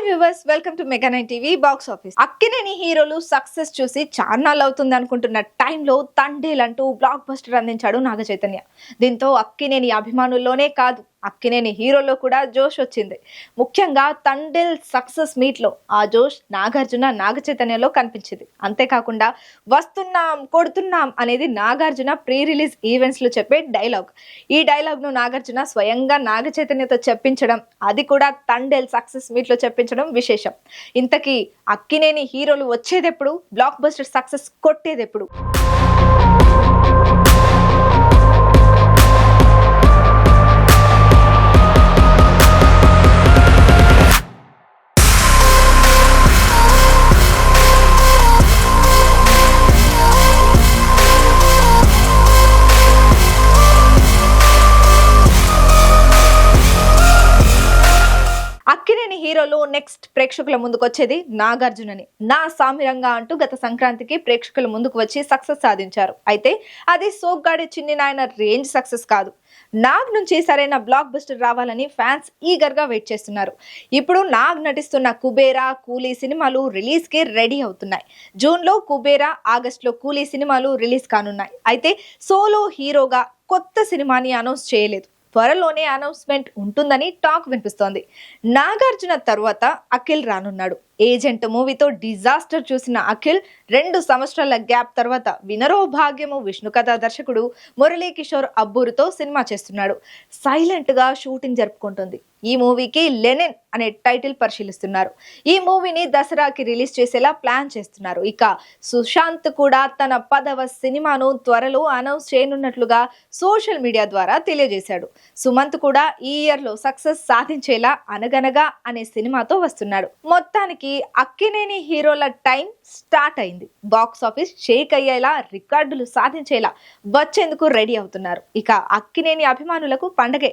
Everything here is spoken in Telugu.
Hi viewers welcome to mega nine TV box office Akkineni హీరోలు సక్సెస్ చూసి చార్నాల్ అవుతుంది అనుకుంటున్న టైంలో తండేలంటూ బ్లాక్ బస్టర్ అందించాడు నాగ చైతన్య. దీంతో అక్కినేని అభిమానుల్లోనే కాదు అక్కినేని హీరోలో కూడా జోష్ వచ్చింది. ముఖ్యంగా తండెల్ సక్సెస్ మీట్లో ఆ జోష్ నాగార్జున నాగ చైతన్యలో కనిపించింది. అంతేకాకుండా వస్తున్నాం కొడుతున్నాం అనేది నాగార్జున ప్రీ రిలీజ్ ఈవెంట్స్లో చెప్పే డైలాగ్. ఈ డైలాగ్ను నాగార్జున స్వయంగా నాగ చైతన్యతో చెప్పించడం అది కూడా తండెల్ సక్సెస్ మీట్లో చెప్పించడం విశేషం. ఇంతకీ అక్కినేని హీరోలు వచ్చేదెప్పుడు? బ్లాక్ బస్టర్ సక్సెస్ కొట్టేదెప్పుడు? అక్కినేని హీరోలు నెక్స్ట్ ప్రేక్షకుల ముందుకు వచ్చేది నాగార్జునని. నా సామిరంగా అంటూ గత సంక్రాంతికి ప్రేక్షకుల ముందుకు వచ్చి సక్సెస్ సాధించారు. అయితే అది సోగ్గాడి చిన్ని నాయన రేంజ్ సక్సెస్ కాదు. నాగ్ నుంచి సరైన బ్లాక్ బస్టర్ రావాలని ఫ్యాన్స్ ఈగర్గా వెయిట్ చేస్తున్నారు. ఇప్పుడు నాగ్ నటిస్తున్న కుబేరా కూలీ సినిమాలు రిలీజ్కి రెడీ అవుతున్నాయి. జూన్లో కుబేరా ఆగస్టులో కూలీ సినిమాలు రిలీజ్ కానున్నాయి. అయితే సోలో హీరోగా కొత్త సినిమాని అనౌన్స్ చేయలేదు. త్వరలోనే అనౌన్స్మెంట్ ఉంటుందని టాక్ వినిపిస్తోంది. నాగార్జున తరువాత అఖిల్ రానున్నాడు. ఏజెంట్ మూవీతో డిజాస్టర్ చూసిన అఖిల్ రెండు సంవత్సరాల గ్యాప్ తర్వాత వినరో భాగ్యము విష్ణు కథా దర్శకుడు మురళీ కిషోర్ అబ్బూరుతో సినిమా చేస్తున్నాడు. సైలెంట్గా షూటింగ్ జరుపుకుంటుంది. ఈ మూవీకి లెనిన్ అనే టైటిల్ పరిశీలిస్తున్నారు. ఈ మూవీని దసరాకి రిలీజ్ చేసేలా ప్లాన్ చేస్తున్నారు. ఇక సుశాంత్ కూడా తన పదవ సినిమాను త్వరలో అనౌన్స్ చేయనున్నట్లుగా సోషల్ మీడియా ద్వారా తెలియజేశాడు. సుమంత్ కూడా ఈ ఇయర్లో సక్సెస్ సాధించేలా అనగనగా అనే సినిమాతో వస్తున్నాడు. మొత్తానికి అక్కినేని హీరోల టైం స్టార్ట్ అయింది. బాక్స్ ఆఫీస్ షేక్ అయ్యేలా రికార్డులు సాధించేలా వచ్చేందుకు రెడీ అవుతున్నారు. ఇక అక్కినేని అభిమానులకు పండగే.